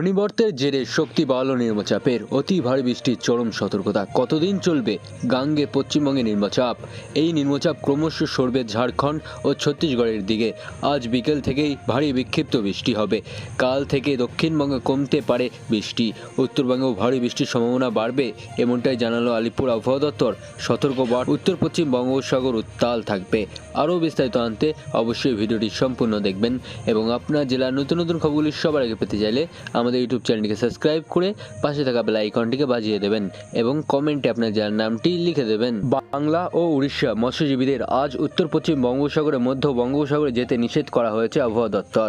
ঘূর্ণিবর্তের জেরে শক্তি বাড়ালো নিম্নচাপের। অতি ভারী বৃষ্টির চরম সতর্কতা। কতদিন চলবে? গাঙ্গে পশ্চিমবঙ্গে নিম্নচাপ। এই নিম্নচাপ ক্রমশ সরবে ঝাড়খণ্ড ও ছত্তিশগড়ের দিকে। আজ বিকেল থেকেই ভারী বিক্ষিপ্ত বৃষ্টি হবে। কাল থেকে দক্ষিণবঙ্গে কমতে পারে বৃষ্টি। উত্তরবঙ্গেও ভারী বৃষ্টির সম্ভাবনা বাড়বে, এমনটাই জানালো আলিপুর আবহাওয়া দপ্তর। সতর্ক বার্তা। উত্তর পশ্চিম বঙ্গোপসাগর উত্তাল থাকবে। আরও বিস্তারিত আনতে অবশ্যই ভিডিওটি সম্পূর্ণ দেখবেন এবং আপনার জেলার নতুন নতুন খবরগুলি সবার আগে পেতে চাইলে আমাদের ইউটিউব চ্যানেলটিকে সাবস্ক্রাইব করে পাশে থাকা বেল আইকনটিকে বাজিয়ে দেবেন এবং কমেন্টে আপনার জেলার নামটি লিখে দেবেন। বাংলা ও উড়িষ্যা মৎস্যজীবীদের আজ উত্তর পশ্চিম বঙ্গোপসাগরের মধ্য বঙ্গোপসাগরে যেতে নিষেধ করা হয়েছে আবহাওয়া দপ্তর।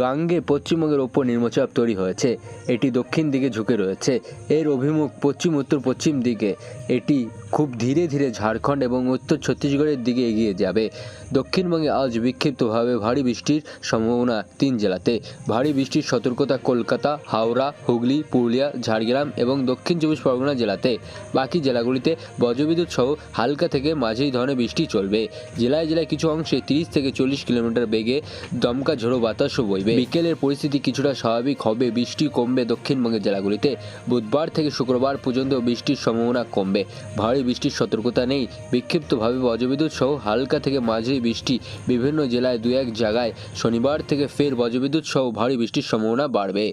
গাঙ্গে পশ্চিমবঙ্গের ওপর নিম্নচাপ তৈরি হয়েছে। এটি দক্ষিণ দিকে ঝুঁকে রয়েছে। এর অভিমুখ পশ্চিম উত্তর পশ্চিম দিকে। এটি খুব ধীরে ধীরে ঝাড়খণ্ড এবং উত্তর ছত্তিশগড়ের দিকে এগিয়ে যাবে। দক্ষিণবঙ্গে আজ বিক্ষিপ্তভাবে ভারী বৃষ্টির সম্ভাবনা তিন জেলাতে। ভারী বৃষ্টির সতর্কতা কলকাতা হাওড়া, হুগলি, পুরুলিয়া, ঝাড়গ্রাম এবং দক্ষিণ চব্বিশ পরগনা জেলাতে। বাকি জেলাগুলিতে বজ্রবিদ্যুৎ সহ হালকা থেকে মাঝেই ধরনের বৃষ্টি চলবে। জেলায় জেলায় কিছু অংশে তিরিশ থেকে চল্লিশ কিলোমিটার বেগে দমকা ঝোড়ো বাতাসও বইবে। বিকেলের পরিস্থিতি কিছুটা স্বাভাবিক হবে। বৃষ্টি কমবে দক্ষিণবঙ্গের জেলাগুলিতে। বুধবার থেকে শুক্রবার পর্যন্ত বৃষ্টির সম্ভাবনা কমবে। ভারী বৃষ্টির সতর্কতা নেই। বিক্ষিপ্তভাবে বজ্রবিদ্যুৎ সহ হালকা থেকে মাঝারি বৃষ্টি বিভিন্ন জেলায় দু এক জায়গায়। শনিবার থেকে ফের বজ্রবিদ্যুৎ সহ ভারী বৃষ্টির সম্ভাবনা বাড়বে।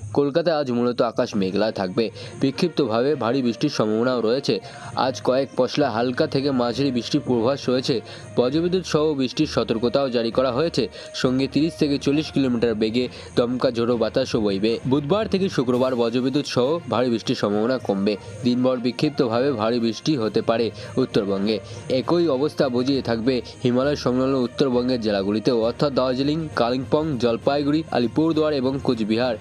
কলকাতায় আজ মূলত আকাশ মেঘলা থাকবে। বিক্ষিপ্তভাবে ভারী বৃষ্টির সম্ভাবনাও রয়েছে। আজ কয়েক পশলা হালকা থেকে মাঝারি বৃষ্টির পূর্বাভাস রয়েছে। বজ্রবিদ্যুৎ সহ বৃষ্টির সতর্কতাও জারি করা হয়েছে। সঙ্গে তিরিশ থেকে চল্লিশ কিলোমিটার বেগে দমকা ঝোড়ো বাতাসও বইবে। বুধবার থেকে শুক্রবার বজ্রবিদ্যুৎ সহ ভারী বৃষ্টির সম্ভাবনা কমবে। দিনভর বিক্ষিপ্তভাবে ভারী বৃষ্টি হতে পারে উত্তরবঙ্গে। একই অবস্থা বুঝিয়ে থাকবে হিমালয় সংলগ্ন উত্তরবঙ্গের জেলাগুলিতেও। অর্থাৎ দার্জিলিং, কালিম্পং, জলপাইগুড়ি, আলিপুরদুয়ার এবং কোচবিহার।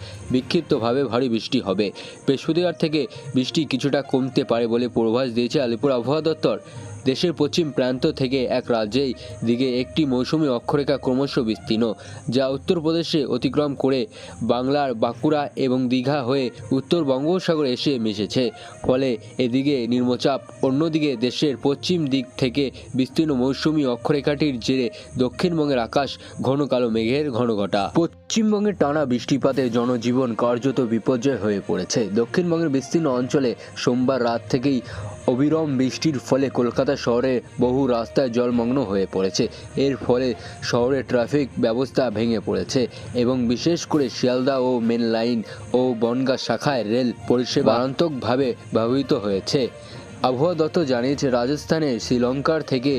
বিক্ষিপ্তভাবে ভারী বৃষ্টি হবে। বৃহস্পতিবার থেকে বৃষ্টি কিছুটা কমতে পারে বলে পূর্বাভাস দিয়েছে আলিপুর আবহাওয়া দপ্তর। দেশের পশ্চিম প্রান্ত থেকে এক রাজ্যেই দিকে একটি মৌসুমি অক্ষরেখা ক্রমশ বিস্তীর্ণ, যা উত্তরপ্রদেশে অতিক্রম করে বাংলার বাঁকুড়া এবং দীঘা হয়ে উত্তর বঙ্গোপসাগরে এসে মিশেছে। ফলে এদিকে নিম্নচাপ, অন্যদিকে দেশের পশ্চিম দিক থেকে বিস্তীর্ণ মৌসুমি অক্ষরেখাটির জেরে দক্ষিণবঙ্গের আকাশ ঘন কালো মেঘের ঘন ঘটা পশ্চিমবঙ্গের টানা বৃষ্টিপাতে জনজীবন কার্যত বিপর্যয় হয়ে পড়েছে। দক্ষিণবঙ্গের বিস্তীর্ণ অঞ্চলে সোমবার রাত থেকেই অবিরম বৃষ্টির ফলে কলকাতা শহরে বহু রাস্তায় জলমগ্ন হয়ে পড়েছে। এর ফলে শহরে ট্রাফিক ব্যবস্থা ভেঙে পড়েছে এবং বিশেষ করে শিয়ালদা ও মেন লাইন ও বনগা শাখায় রেল পরিষেবা মারাত্মকভাবে ব্যবহৃত হয়েছে। আবহাওয়া দপ্তর জানিয়েছে রাজস্থানের শ্রীলঙ্কার থেকে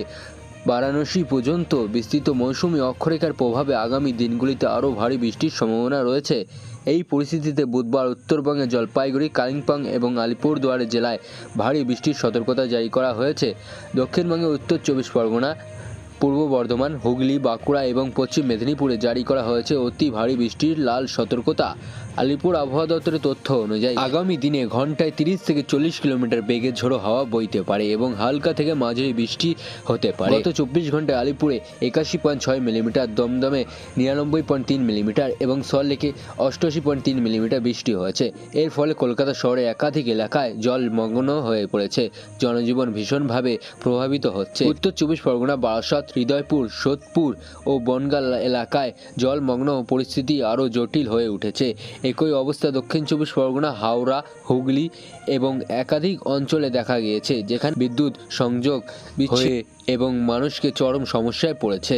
বারাণসী পর্যন্ত বিস্তৃত মৌসুমি অক্ষরেখার প্রভাবে আগামী দিনগুলিতে আরও ভারী বৃষ্টির সম্ভাবনা রয়েছে। এই পরিস্থিতিতে বুধবার উত্তরবঙ্গে জলপাইগুড়ি, কালিম্পং এবং আলিপুরদুয়ার জেলায় ভারী বৃষ্টির সতর্কতা জারি করা হয়েছে। দক্ষিণবঙ্গে উত্তর চব্বিশ পরগনা পূর্ব বর্ধমান, হুগলি, বাঁকুড়া এবং পশ্চিম মেদিনীপুরে জারি করা হয়েছে অতি ভারী বৃষ্টির লাল সতর্কতা। আলিপুর আবহাওয়া দপ্তরের তথ্য অনুযায়ী, আগামী দিনে ঘন্টায় তিরিশ থেকে চল্লিশ কিলোমিটার বেগে ঝোড়ো হাওয়া বইতে পারে এবং হালকা থেকে মাঝারি বৃষ্টি হতে পারে। গত চব্বিশ ঘন্টায় আলিপুরে একাশি পয়েন্ট ছয় মিলিমিটার, দমদমে নিরানব্বই পয়েন্ট তিন মিলিমিটার এবং সল্টলেকে অষ্টআশি পয়েন্ট তিন মিলিমিটার বৃষ্টি হয়েছে। এর ফলে কলকাতা শহরে একাধিক এলাকায় জলমগ্ন হয়ে পড়েছে। জনজীবন ভীষণভাবে প্রভাবিত হচ্ছে। উত্তর চব্বিশ পরগনা, বারাসত হৃদয়পুর সোদপুর ও বনগাল এলাকায় জলমগ্ন পরিস্থিতি আরও জটিল হয়ে উঠেছে। একই অবস্থা দক্ষিণ চব্বিশ পরগনা হাওড়া হুগলি এবং একাধিক অঞ্চলে দেখা গিয়েছে যেখানে বিদ্যুৎ সংযোগ বিচ্ছিন্ন এবং মানুষকে চরম সমস্যায় পড়েছে।